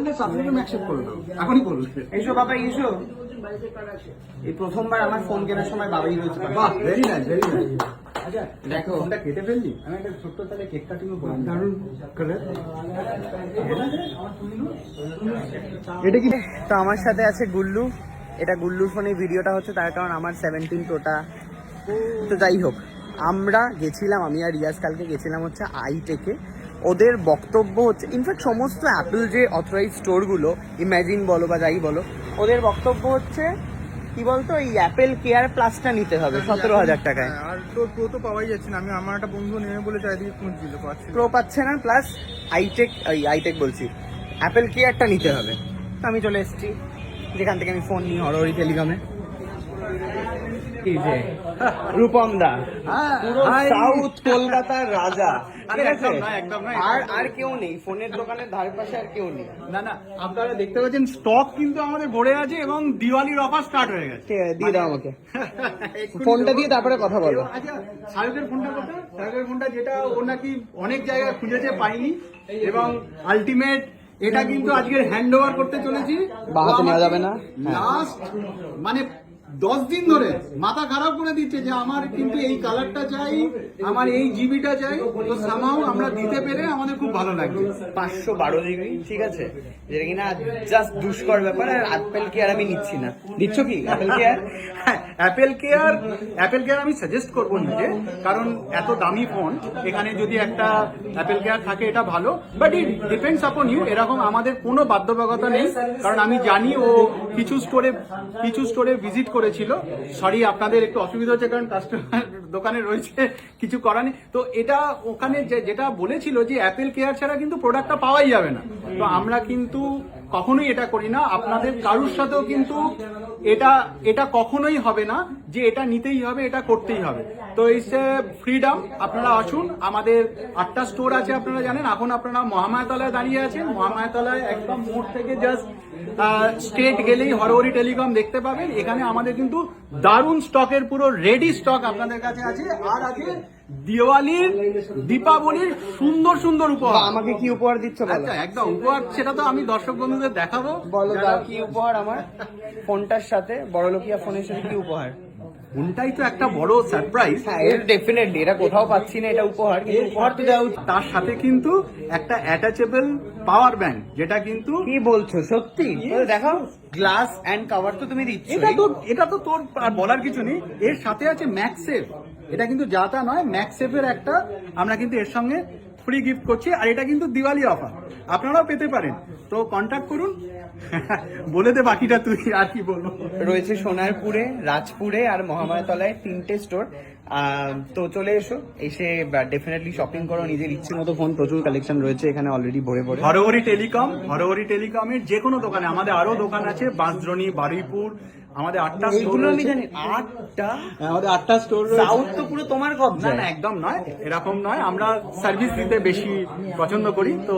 বললে সাবস্ক্রাইব আমি অ্যাকসেপ্ট করে এখনই করলে এইসো বাবা এইসো এই প্রথমবার আমার ফোন কেনার সময় বাবাই রয়েছে বাহ ভেরি নাইস ভেরি নাইস আচ্ছা দেখো। ফোনটা কেটে ফেললি? আমি একটা ছোট্ট তাহলে কেক কাটিংও করব দারুণ কালার এটা কি? তো আমার সাথে আছে গুল্লু। এটা গুল্লুর ফোনে ভিডিওটা হচ্ছে তার কারণ আমার সেভেন্টিন প্রোটা তো যাই হোক আমরা গেছিলাম আমি আর রিয়াজ কালকে গেছিলাম হচ্ছে আইটেকে ওদের বক্তব্য হচ্ছে ইনফ্যাক্ট সমস্ত অ্যাপেল যে অথরাইজ স্টোরগুলো ইম্যাজিন বলো বা যাই বলো ওদের বক্তব্য হচ্ছে কি বলতো এই অ্যাপেল কেয়ার প্লাসটা নিতে হবে সতেরো হাজার টাকায়। আর তোর প্রো তো পাওয়াই যাচ্ছে না আমি আমার একটা বন্ধু নেবে বলে চারিদিকে খুঁজছিল। প্রো পাচ্ছে না। প্লাস আইটেক এই আইটেক বলছি অ্যাপেল কেয়ারটা নিতে হবে। তো আমি চলে এসেছি যেখান থেকে আমি ফোন নিই হরহরি টেলিকমে যে? রূপম দা। হ্যাঁ. সাউথ কলকাতার রাজা। আর আর কেউ নেই ফোনের দোকানের ধার পাশে আর কেউ নেই। না না আপনারা দেখতে পাচ্ছেন স্টক কিন্তু আমাদের ভরে আছে এবং দিওয়ালির অফার স্টার্ট হয়ে গেছে। দিয়ে দাও আমাকে। ফোনটা দিয়ে তারপরে কথা বলব। আচ্ছা শাহরুখের ফোনটা কোথায় শাহরুখের ফোনটা যেটা ও নাকি অনেক জায়গায় খুঁজেছে পাইনি। এবং আলটিমেট এটা কিন্তু আজকের হ্যান্ড ওভার করতে চলেছি। বা হাতে নেওয়া যাবে না? লাস্ট মানে দশ দিন ধরে মাথা খারাপ করে দিচ্ছে যে আমার কিন্তু এই কালারটা চাই, আমার এই জিবিটা চাই। তো সামাও আমরা দিতে পেরে আমাদের খুব ভালো লাগছে। পাঁচশো বারো জিবি ঠিক আছে? যেটা কিনা জাস্ট দুষ্কর ব্যাপার, আর অ্যাপেল কেয়ার আমি নিচ্ছি না। দিচ্ছ কি? Apple care Apple care Apple care আমি সাজেস্ট করব নিজে, কারণ এত দামি ফোন এখানে যদি একটা অ্যাপেল কেয়ার থাকে এটা ভালো but it depends upon you এরকম আমাদের কোনো বাধ্যবাধকতা নেই, কারণ আমি জানি ও কিছু স্টোরে কিছু স্টোরে ভিজিট করেছিল। সরি আপনাদের একটু অসুবিধা হচ্ছে কারণ কাস্টমার দোকানে রয়েছে, কিছু করার নেই তো এটা ওখানে যেটা বলেছিল যে অ্যাপেল কেয়ার ছাড়া কিন্তু প্রোডাক্টটা পাওয়াই যাবে না। তো আমরা কিন্তু কখনোই এটা করি না। আপনাদের কারুর সাথেও কিন্তু এটা এটা কখনোই হবে না যে এটা নিতেই হবে, এটা করতেই হবে। তো এই ফ্রিডম আপনারা আসুন। আমাদের আটটা স্টোর আছে আপনারা জানেন। এখন আপনারা মহামায়াতলায় দাঁড়িয়ে আছেন। মহামায়াতলায় একদম মোড় থেকে জাস্ট স্টেট গেলেই হরহরি টেলিকম দেখতে পাবেন। এখানে আমাদের কিন্তু দারুণ স্টকের পুরো রেডি স্টক আপনাদের কাছে আছে আর আছে দিওয়ালির দীপাবলির সুন্দর সুন্দর উপহার। আমাকে কি উপহার দিচ্ছ আচ্ছা একদম উপহার সেটা তো আমি দর্শক বন্ধুদের দেখাবো। বলো দাও। কি উপহার আমার? ফোনটার সাথে বড়লোকিয়া ফোনের সাথে কি উপহার? কোনটাই তো একটা বড় সারপ্রাইজ হ্যাঁ ডেফিনেটলি এটা কোথাও পাচ্ছি না এটা উপহার কিন্তু উপহার তো দেওয়া। তার সাথে কিন্তু একটা অ্যাটাচেবল পাওয়ার ব্যাংক যেটা কিন্তু কি বলছো সত্যি? দেখাও। গ্লাস এন্ড কভার তো তুমি দিচ্ছ। এটা তো এটা তো তোর আর বলার কিছু নেই। এর সাথে আছে ম্যাক্সেফ এটা কিন্তু যা তা নয় ম্যাক্সেফের একটা আমরা কিন্তু এর সঙ্গে ফ্রি গিফট করছি আর এটা কিন্তু দিওয়ালি অফার আপনারাও পেতে পারেন। তো কন্ট্যাক্ট করুন। বলে দে বাকিটা তুই আর কি বলব। রয়েছে সোনারপুরে রাজপুরে আর মহামায়াতলায় তিনটে স্টোর তো চলে এসো এসে ডেফিনেটলি শপিং করো নিজের ইচ্ছে মতো ফোন প্রচুর কালেকশন রয়েছে এখানে অলরেডি ভরে ভরে। হরহরি টেলিকম হরহরি টেলিকমের যে কোনো দোকানে আমাদের আরও দোকান আছে বাঁশদ্রণী বারুইপুর আমাদের আটটা এইগুলো আমি জানি আটটা? হ্যাঁ, আমাদের আটটা স্টোর সাউথ তো পুরো তোমার না না একদম নয় এরকম নয়। আমরা সার্ভিস দিতে বেশি পছন্দ করি তো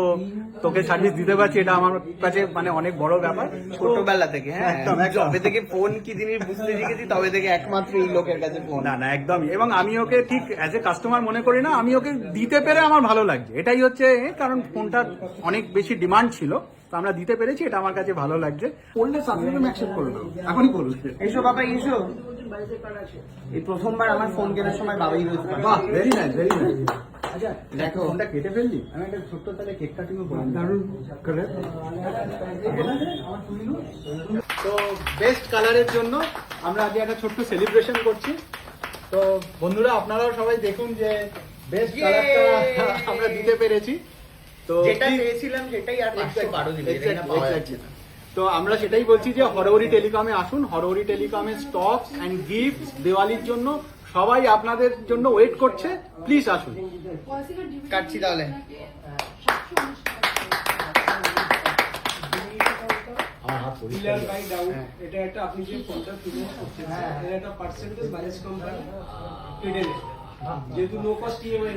তোকে সার্ভিস দিতে পারছি এটা আমার কাছে মানে অনেক বড় ব্যাপার। ছোটবেলা থেকে হ্যাঁ একদম। যবে থেকে ফোন কি জিনিস বুঝতে শিখেছি তবে থেকে একমাত্র এই লোকের কাছে ফোন না না একদমই। এবং আমি ওকে ঠিক অ্যাজ এ কাস্টমার মনে করি না আমি ওকে দিতে পেরে আমার ভালো লাগছে। এটাই হচ্ছে এ, কারণ ফোনটার অনেক বেশি ডিমান্ড ছিল। তো আমরা দিতে পেরেছি এটা আমার কাছে ভালো লাগছে। করলে সাবস্ক্রাইব আমি অ্যাকসেপ্ট করে এখনই করলে এসো বাবা এসো। এই প্রথমবার আমার ফোন কেনার সময় বাবাই রয়েছে বাহ ভেরি নাইস ভেরি নাইস আচ্ছা দেখো। ফোনটা কেটে ফেললি? আমি একটা ছোট্ট তাহলে কেক কাটিংও করব দারুণ। কালার তো বেস্ট কালারের জন্য আমরা আজকে একটা ছোট্ট সেলিব্রেশন করছি। তো বন্ধুরা আপনারাও সবাই দেখুন যে বেস্ট কালারটা আমরা দিতে পেরেছি। তো যেটা চেয়েছিলাম সেটাই আর পাঁচশো বারো দিন. তো আমরা সেটাই বলছি যে হরহরি টেলিকমে আসুন হরহরি টেলিকমের স্টক অ্যান্ড গিফট দিওয়ালির জন্য সবাই আপনাদের জন্য ওয়েট করছে প্লিজ আসুন। কাটছি তাহলে। ক্লিয়ার বাই ডাউট এটা একটা আপনি যে ফোনটা কিনে এর একটা পার্সেন্টেজ মাইনাস কম থাকে যেহেতু নো কস্ট ইএমআই